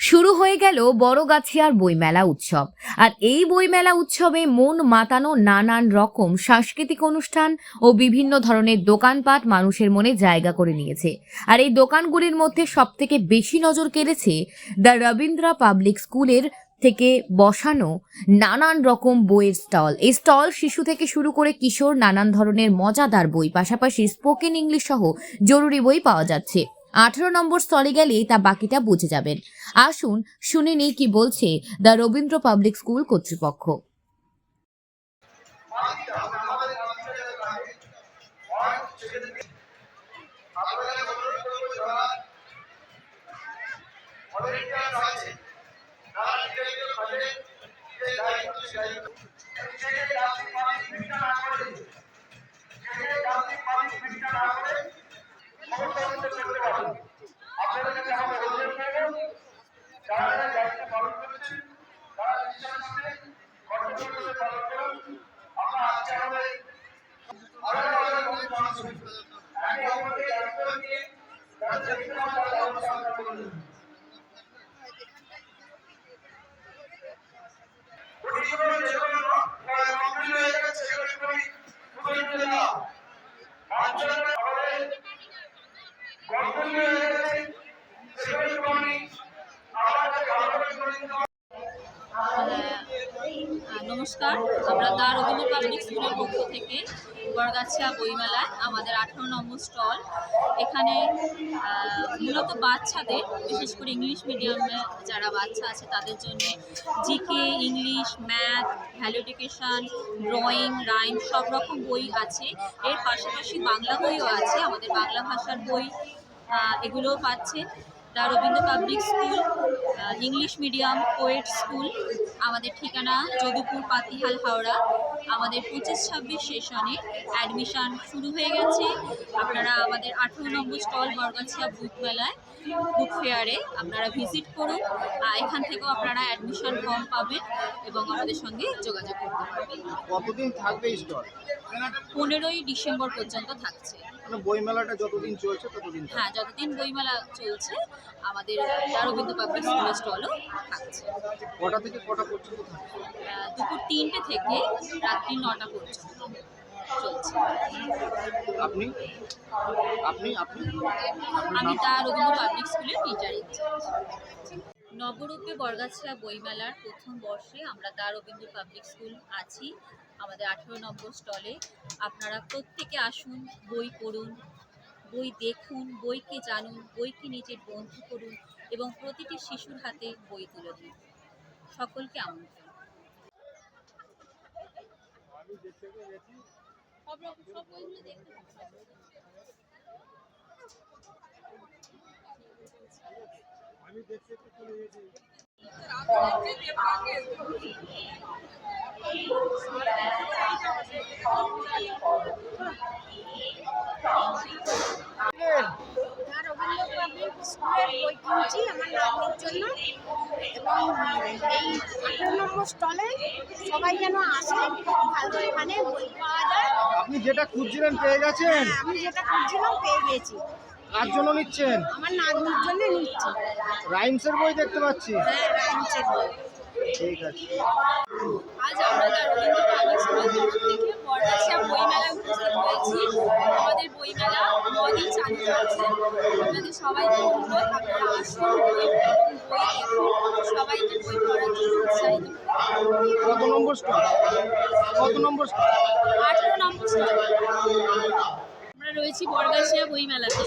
শুরু হয়ে গেল বড়গাছিয়ার বইমেলা উৎসব। আর এই বইমেলা উৎসবে মন মাতানো নানান রকম সাংস্কৃতিক অনুষ্ঠান ও বিভিন্ন ধরনের দোকানপাট মানুষের মনে জায়গা করে নিয়েছে। আর এই দোকানগুলির মধ্যে সবথেকে বেশি নজর কেড়েছে দ্য রবীন্দ্রা পাবলিক স্কুলের থেকে বসানো নানান রকম বইয়ের স্টল। এই স্টল শিশু থেকে শুরু করে কিশোর নানান ধরনের মজাদার বই, পাশাপাশি স্পোকেন ইংলিশ সহ জরুরি বই পাওয়া যাচ্ছে। আঠারো নম্বর স্থলে গেলেই তা বাকিটা বুঝে যাবেন। আসুন শুনে নেই কি বলছে দ্য রবীন্দ্র পাবলিক স্কুল কর্তৃপক্ষ। নমস্কার। আমরা দা রবীন্দ্র পাবলিক স্কুলের পক্ষ থেকে বরগাছিয়া বইমেলায় আমাদের আঠারো নম্বর স্টল। এখানে মূলত বাচ্চাদের, বিশেষ করে ইংলিশ মিডিয়ামে যারা বাচ্চা আছে, তাদের জন্য GK, English, math, value education, drawing, rhyme সব রকম বই আছে। এর পাশাপাশি বাংলা বইও আছে। আমাদের বাংলা ভাষার বই এগুলোও পাচ্ছে। The Rabindra public school English medium coed school আমাদের ঠিকানা যদুপুর পাতিহাল হাওড়া। আমাদের পঁচিশ ছাব্বিশ সেশনে অ্যাডমিশন শুরু হয়ে গেছে। আপনারা আমাদের আঠেরো নম্বর স্টল বরগাছিয়া বুক মেলায় বুক ফেয়ারে আপনারা ভিজিট করুন। এখান থেকেও আপনারা অ্যাডমিশন ফর্ম পাবেন এবং আমাদের সঙ্গে যোগাযোগ করতে পারবেন। কতদিন থাকবে স্টল? পনেরোই ডিসেম্বর পর্যন্ত থাকছে। বইমেলাটা যতদিন চলছে ততদিন হ্যাঁ যতদিন বইমেলা চলছে আমাদের পাবলিক স্কুলের স্টলও থাকছে। কটা থেকে কটা পর্যন্ত দুপুর তিনটে থেকে রাত্রি নটা পর্যন্ত চলছে। আপনি? আপনি? আপনি? আমি রবীন্দ্র পাবলিক স্কুলের টিচার নবরূপে বরগাছিয়া বইমেলার প্রথম বর্ষে আমরা দা রবীন্দ্র পাবলিক স্কুল আছি। আমাদের আঠেরো নম্বর স্টলে আপনারা প্রত্যেকে আসুন, বই পড়ুন, বই দেখুন, বইকে জানুন, বইকে নিজের বন্ধু করুন এবং প্রতিটি শিশুর হাতে বই তুলে দিন সকলকে আমন্ত্রণ সব দেখতে। দা রবীন্দ্র পাবলিক স্কুলের বই কিনছি আমার নাতনির জন্য এবং এই আঠেরো নম্বর স্টলে সবাই যেন আসে ভালো এখানে বই পাওয়া যায়। আপনি যেটা খুঁজছিলেন পেয়ে গেছেন? আমি যেটা খুঁজছিলাম পেয়ে গেছি। কার জন্য নিচ্ছেন? আমার নাতনির জন্য নিচ্ছি। রাইমসের বই দেখতে পাচ্ছি। হ্যাঁ রাইমসের বই। ঠিক আছে। আজ আমরা রবীন্দ্র পাবলিক স্কুলের তরফ থেকে বরগাছিয়া বইমেলায় উপস্থিত হয়েছি। আমাদের বইমেলা নদিন চালু হচ্ছে আপনাদের সবাইকে অনুরোধ আপনারা আসুন বই বই বই কত নম্বর স্টল? কত নম্বর স্টল? আঠেরো নম্বর স্টল। আমরা রয়েছি বরগাছিয়া বইমেলাতে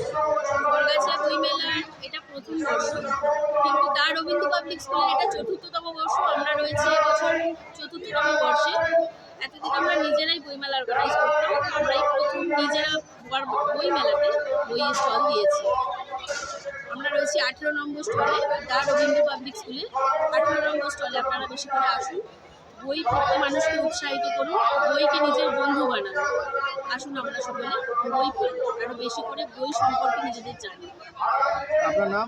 বরগাছিয়া বইমেলার এটা প্রথম বর্ষ। কিন্তু দা রবীন্দ্র পাবলিক স্কুলের এটা চতুর্থতম বর্ষ। আমরা রয়েছি এবছর চতুর্থতম বর্ষে। এতদিন আমরা নিজেরাই বইমেলা অর্গানাইজ করতাম। আমরা এই প্রথম নিজেরা বইমেলাতে বইয়ের স্টল দিয়েছি। আমরা রয়েছি আঠেরো নম্বর স্টলে দা রবীন্দ্র পাবলিক স্কুলে। আঠেরো নম্বর স্টলে আপনারা বেশি করে আসুন। বই পড়তে মানুষকে উৎসাহিত করুন বইকে নিজের বন্ধু বানান। আসুন আমরা সকলে বই পড়ি আরও বেশি করে বই সম্পর্কে নিজেদের জানি। আপনার নাম?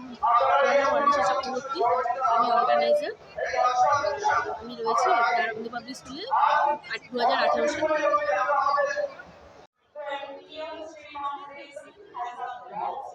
আমার নাম অনিশা চক্রবর্তী আমি অর্গানাইজার আমি রয়েছি দা রবীন্দ্র পাবলিক স্কুলে আট দু হাজার আঠেরো সালে। Really deserves